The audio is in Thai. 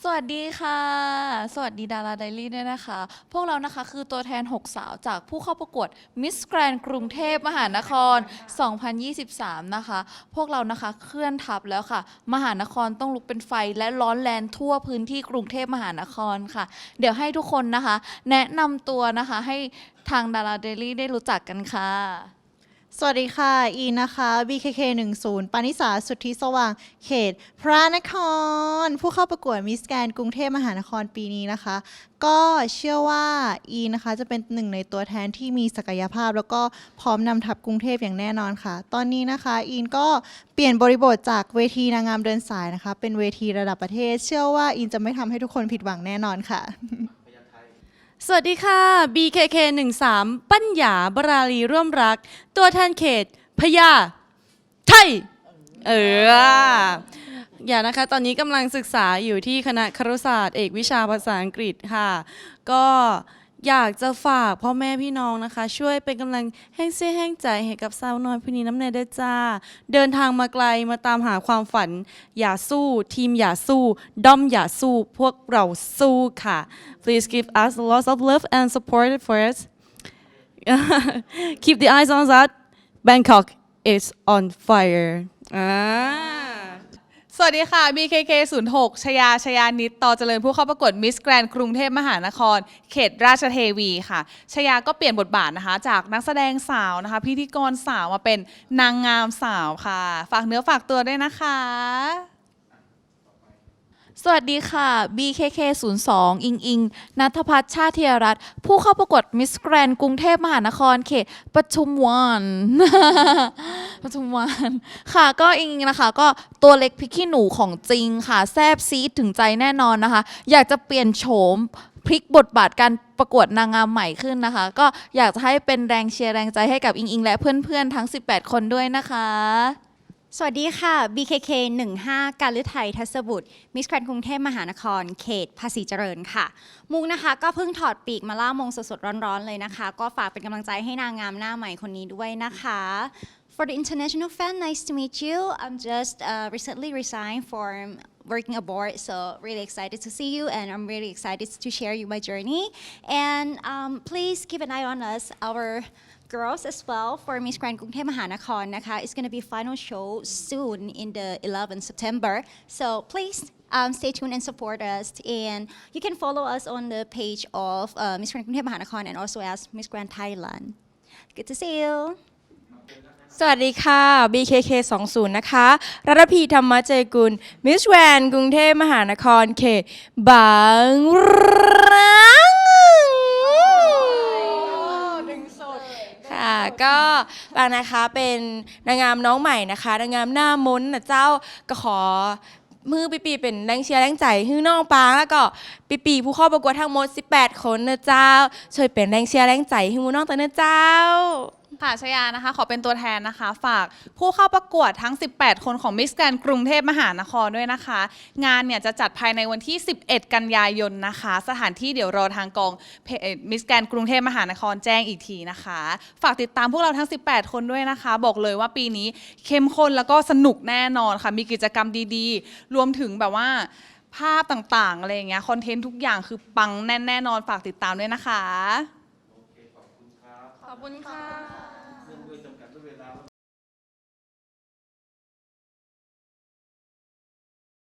สวัสดีค่ะ สวัสดีดาราไดลี่ด้วยนะคะ พวกเรานะคะคือตัวแทน 6 สาวจากผู้เข้าประกวด Miss Grand กรุงเทพมหานคร 2023 นะคะ พวกเรานะคะเคลื่อนทัพแล้วค่ะ มหานครต้องลุกเป็นไฟและร้อนแรงทั่วพื้นที่กรุงเทพมหานครค่ะ เดี๋ยวให้ทุกคนนะคะ แนะนำตัวนะคะให้ทางดาราไดลี่ได้รู้จักกันค่ะ สวัสดีค่ะ อีนะคะ BKK 10ปานิสา สุทธิสว่าง เขต พระนคร ผู้เข้าประกวดมิสแกนกรุงเทพมหานครปีนี้นะคะ ก็เชื่อว่าอีนะคะจะเป็นหนึ่งในตัวแทนที่มีศักยภาพ แล้วก็พร้อมนำทัพกรุงเทพอย่างแน่นอนค่ะ ตอนนี้นะคะอีนก็เปลี่ยนบริบทจากเวทีนางงามเดินสายนะคะ เป็นเวทีระดับประเทศ เชื่อว่าอีนจะไม่ทำให้ทุกคนผิดหวังแน่นอนค่ะ สวัสดีค่ะ BKK 13ปัญญาบราลีร่วมรัก ตัวแทนเขตพญาไทย เออ อย่านะคะ ตอนนี้กำลังศึกษาอยู่ที่คณะครุศาสตร์ เอกวิชาภาษาอังกฤษค่ะ ก็ อยากจะฝากพ่อแม่พี่น้องนะคะ ช่วยเป็นกำลังแห้งเสียแห้งใจให้กับสาวน้อยผู้นี้น้ำเนยด้จ้า เดินทางมาไกลมาตามหาความฝัน อย่าสู้ ทีมอย่าสู้ ด้อมอย่าสู้ พวกเราสู้ค่ะ Please give us lots of love and support for us. Keep the eyes on us. Bangkok is on fire. อ่า สวัสดีค่ะ BKK 06ชยาชยานิตต่อเจริญผู้เข้าประกวดมิสแกรนกรุงเทพมหานคร เขตราชเทวีค่ะ ชยาก็เปลี่ยนบทบาทนะคะ จากนักแสดงสาวนะคะ พิธีกรสาวมาเป็นนางงามสาวค่ะ ฝากเนื้อฝากตัวด้วยนะคะ สวัสดีค่ะ BKK 02 อิงอิงนัทพัฒชาติเทียรัตน์ผู้เข้าประกวดมิสแกรนกรุงเทพมหานครเขตปทุมวันปทุมวันค่ะ ก็อิงอิงนะคะ ก็ตัวเล็กพริกขี้หนูของจริงค่ะ แซบซีดถึงใจแน่นอนนะคะ อยากจะเปลี่ยนโฉมพลิกบทบาทการประกวดนางงามใหม่ขึ้นนะคะ ก็อยากจะให้เป็นแรงเชียร์แรงใจให้กับอิงอิงและเพื่อนๆทั้ง 18 คนด้วยนะคะ สวัสดีค่ะ BKK 15 การฤทัยทัศบุตร มิสแกรนกรุงเทพมหานคร เขต ภาษีเจริญค่ะ มุกนะคะ ก็เพิ่งถอดปีกมาล่ามงสดๆ ร้อนๆ เลยนะคะ ก็ฝากเป็นกำลังใจให้นางงามหน้าใหม่คนนี้ด้วยนะคะ For the international fan, nice to meet you. I'm just uh, recently resigned from working abroad, so really excited to see you, and I'm really excited to share you my journey. And um, please keep an eye on us, our girls as well for Miss Grand กรุงเทพมหานครนะคะ It's gonna be final show soon in the 11th September. So please um, stay tuned and support us. And you can follow us on the page of uh, Miss Grand กรุงเทพมหานคร and also as Miss Grand Thailand. Good to see you. สวัสดีค่ะ BKK 20นะคะรัตพีธรรมเจกุล มิสแวนกรุงเทพมหานครเขตบางรักค่ะก็บางนะคะเป็นนางงามน้องใหม่นะคะ นางงามหน้ามนต์นะเจ้าก็ขอมือปีปีเป็นแรงเชียร์แรงใจให้น้องปางแล้วก็ปีปีผู้เข้าประกวดทั้งหมด 18 คนนะเจ้า ช่วยเป็นแรงเชียร์แรงใจให้หมูน้องตัวนะเจ้า ค่ะชยานะคะ ขอเป็นตัวแทนนะคะ ฝากผู้เข้าประกวดทั้ง 18 คนของมิสแกรนกรุงเทพมหานครด้วยนะคะ งานเนี่ยจะจัดภายในวันที่ 11 กันยายนนะคะ สถานที่เดี๋ยวรอทางกองมิสแกรนกรุงเทพมหานครแจ้งอีกทีนะคะ ฝากติดตามพวกเราทั้ง 18 คนด้วยนะคะ บอกเลยว่าปีนี้เข้มข้นแล้วก็สนุกแน่นอนค่ะ มีกิจกรรมดีๆ รวมถึงแบบว่าภาพต่างๆอะไรอย่างเงี้ยคอนเทนต์ทุกอย่างคือปังแน่นแน่นอนฝากติดตามด้วยนะคะ ขอบคุณค่ะ Người đồng.